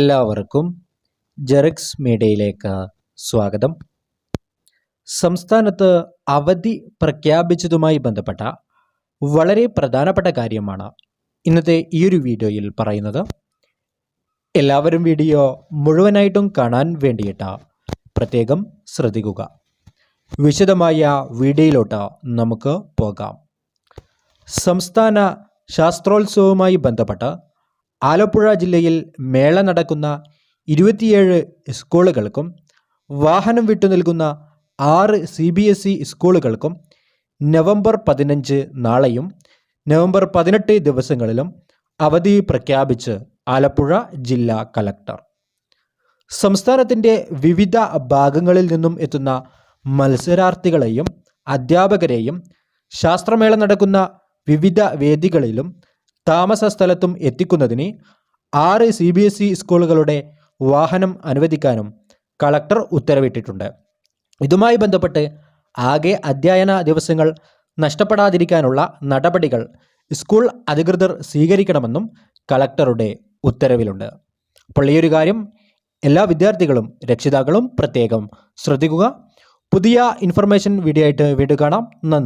എല്ലാവർക്കും ജെറിക്സ് മീഡിയയിലേക്ക് സ്വാഗതം. സംസ്ഥാനത്ത് അവധി പ്രഖ്യാപിച്ചതുമായി ബന്ധപ്പെട്ട വളരെ പ്രധാനപ്പെട്ട കാര്യമാണ് ഇന്നത്തെ ഈ ഒരു വീഡിയോയിൽ പറയുന്നത്. എല്ലാവരും വീഡിയോ മുഴുവനായിട്ടും കാണാൻ വേണ്ടിയിട്ട് പ്രത്യേകം ശ്രദ്ധിക്കുക. വിശദമായ വീഡിയോയിലോട്ട് നമുക്ക് പോകാം. സംസ്ഥാന ശാസ്ത്രോത്സവവുമായി ബന്ധപ്പെട്ട് ആലപ്പുഴ ജില്ലയിൽ മേള നടക്കുന്ന ഇരുപത്തിയേഴ് സ്കൂളുകൾക്കും വാഹനം വിട്ടു നൽകുന്ന ആറ് സി ബി എസ് ഇ സ്കൂളുകൾക്കും നവംബർ പതിനഞ്ച് നാളെയും നവംബർ പതിനെട്ട് ദിവസങ്ങളിലും അവധി പ്രഖ്യാപിച്ച് ആലപ്പുഴ ജില്ലാ കലക്ടർ. സംസ്ഥാനത്തിന്റെ വിവിധ ഭാഗങ്ങളിൽ നിന്നും എത്തുന്ന മത്സരാർത്ഥികളെയും അധ്യാപകരെയും ശാസ്ത്രമേള നടക്കുന്ന വിവിധ വേദികളിലും താമസ സ്ഥലത്തും എത്തിക്കുന്നതിന് ആറ് സി ബി എസ് ഇ സ്കൂളുകളുടെ വാഹനം അനുവദിക്കാനും കളക്ടർ ഉത്തരവിട്ടിട്ടുണ്ട്. ഇതുമായി ബന്ധപ്പെട്ട് ആകെ അധ്യയന ദിവസങ്ങൾ നഷ്ടപ്പെടാതിരിക്കാനുള്ള നടപടികൾ സ്കൂൾ അധികൃതർ സ്വീകരിക്കണമെന്നും കളക്ടറുടെ ഉത്തരവിലുണ്ട്. അപ്പോൾ ഈ ഒരു കാര്യം എല്ലാ വിദ്യാർത്ഥികളും രക്ഷിതാക്കളും പ്രത്യേകം ശ്രദ്ധിക്കുക. പുതിയ ഇൻഫർമേഷൻ വീഡിയോ ആയിട്ട് വീണ്ടും കാണാം. നന്ദി.